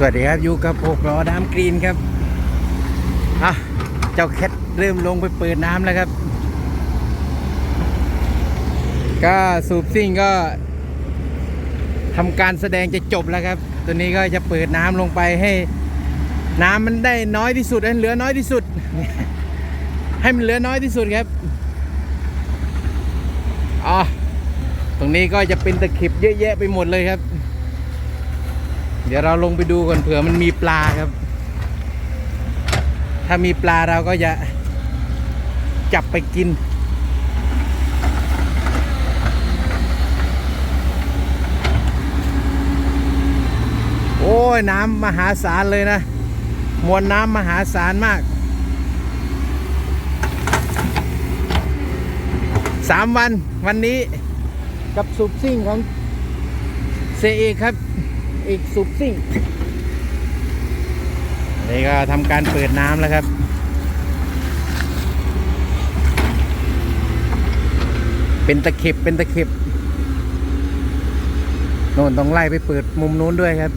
สวัสดีครับอยู่กับพกล้อน้ำกรีนครับอะเจ้าแคทเริ่มลงไปเปิดน้ำแล้วครับ ก็สูบซิ่งก็ทำการแสดงจะจบแล้วครับ ตัวนี้ก็จะเปิดน้ำลงไปให้ น้ำมันได้น้อยที่สุดให้เหลือน้อยที่สุด ให้มันเหลือน้อยที่สุดครับอ๋อตรงนี้ก็จะเป็นตะเข็บเยอะแยะไปหมดเลยครับ เดี๋ยวเราลงไปดูก่อนเผื่อมันมีปลาครับ ถ้ามีปลาเราก็จะจับไปกิน โอ้ยน้ำมหาศาลเลยนะ มวลน้ำมหาศาลมากสามวันวันนี้กับสูบซิ่งของเซเอครับ อีกสูบซิ่งนี่ก็ทำการเปิดน้ำแล้วครับเป็นตะเข็บเป็นตะเข็บโน่นต้องไล่ไปเปิดมุมนู้นด้วยครับ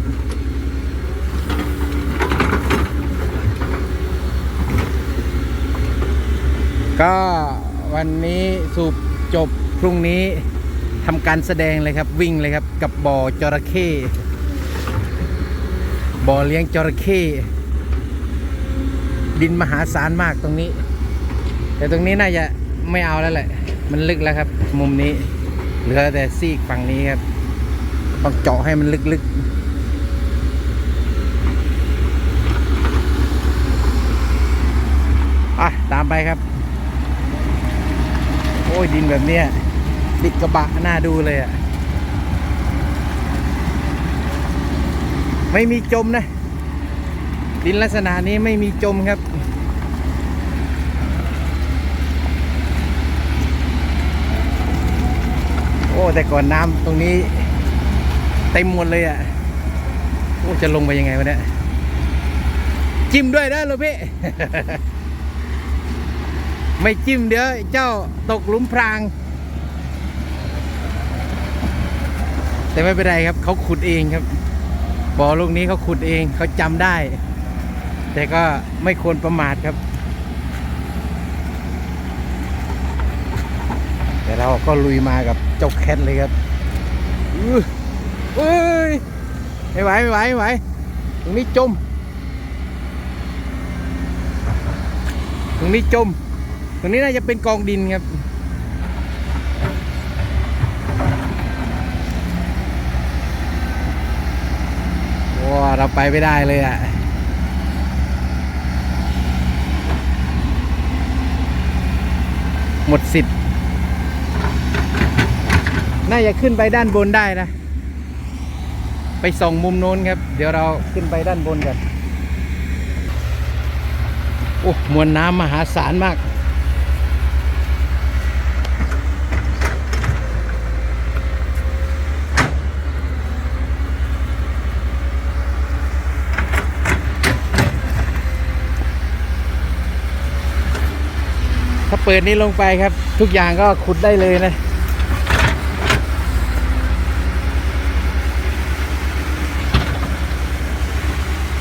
ก็วันนี้สูบจบพรุ่งนี้ทำการแสดงเลยครับวิ่งเลยครับกับบ่อจระเข้ บ่อเลี้ยงจระเข้ดินมหาศาลมากตรงนี้ แต่ตรงนี้น่าจะไม่เอาแล้วแหละ มันลึกแล้วครับ มุมนี้เหลือแต่ซีกฝั่งนี้ครับต้องเจาะให้มันลึกๆอะตามไปครับ โอ้ยดินแบบเนี้ยติดกระบะหน้าดูเลยอะ่ะ ไม่มีจมนะ ดินลักษณะนี้ไม่มีจมครับ โอ้ แต่ก่อนน้ำตรงนี้ เต็มหมดเลยอะ่ะ โอ้ จะลงไปยังไงวะเนี่ย จิ้มด้วยนะลูกพี่ ไม่จิ้มเดี๋ยว เจ้าตกหลุมพราง แต่ไม่เป็นไรครับ เขาขุดเองครับ บ่อลูกนี้เขาขุดเองเขาจำได้ แต่ก็ไม่ควรประมาทครับ แต่เราก็ลุยมากับเจ้าแคทเลยครับอื้อเอ้ยไม่ไหวไม่ไหวไม่ไหวตรงนี้จมตรงนี้จมตรงนี้น่าจะเป็นกองดินครับ ว้า เราไปไม่ได้เลยอะหมดสิทธิ์น่าจะขึ้นไปด้านบนได้นะ ไปส่องมุมโน้นครับ เดี๋ยวเราขึ้นไปด้านบนกันโอ้มวลน้ำมหาศาลมาก ถ้าเปิดนี้ลงไปครับ ทุกอย่างก็ขุดได้เลยนะ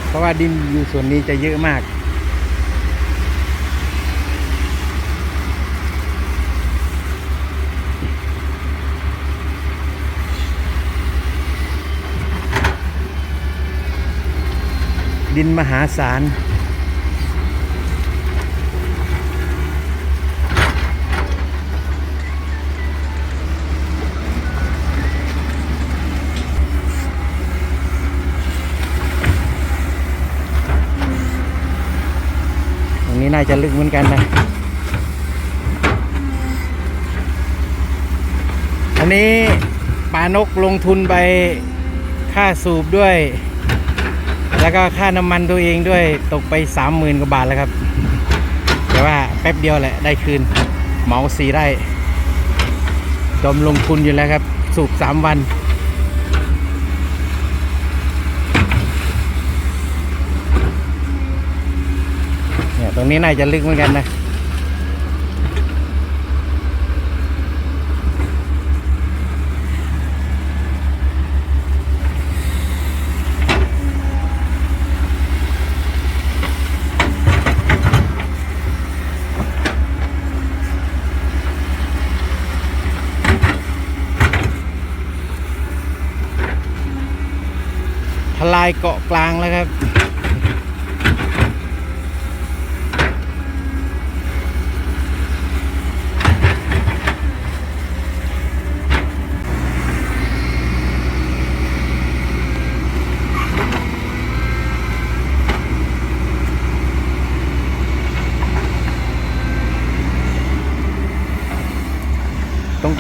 เพราะว่าดินอยู่ส่วนนี้จะเยอะมาก ดินมหาศาลาจะลึกเหมือนกันนะ อันนี้ปานกลงทุนไปค่าสูบด้วย แล้วก็ค่าน้ำมันตัวเองด้วยตกไปสามหมื่นกว่าบาทแล้วครับ แต่ว่าแป๊บเดียวแหละได้คืนเหมาสีไร่จมลงทุนอยู่แล้วครับ สูบสามวัน ตรงนี้น่าจะลึกเหมือนกันนะทลายเกาะกลางแล้วครับ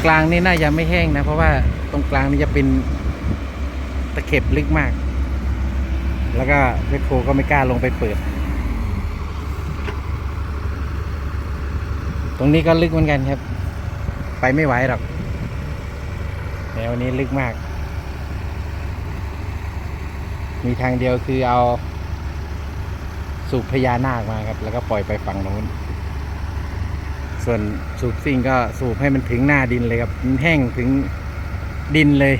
กลางนี่น่าจะไม่แห้งนะ เพราะว่าตรงกลางนี่จะเป็นตะเข็บลึกมาก แล้วก็แมคโครก็ไม่กล้าลงไปเปิด ตรงนี้ก็ลึกเหมือนกันครับ ไปไม่ไหวหรอกแนวนี้ลึกมาก มีทางเดียวคือเอาสูบพญานาคมาครับ แล้วก็ปล่อยไปฝั่งโน้น ส่วนสูบซิ่งก็สูบให้มันถึงหน้าดินเลยครับมันแห้งถึงดินเลย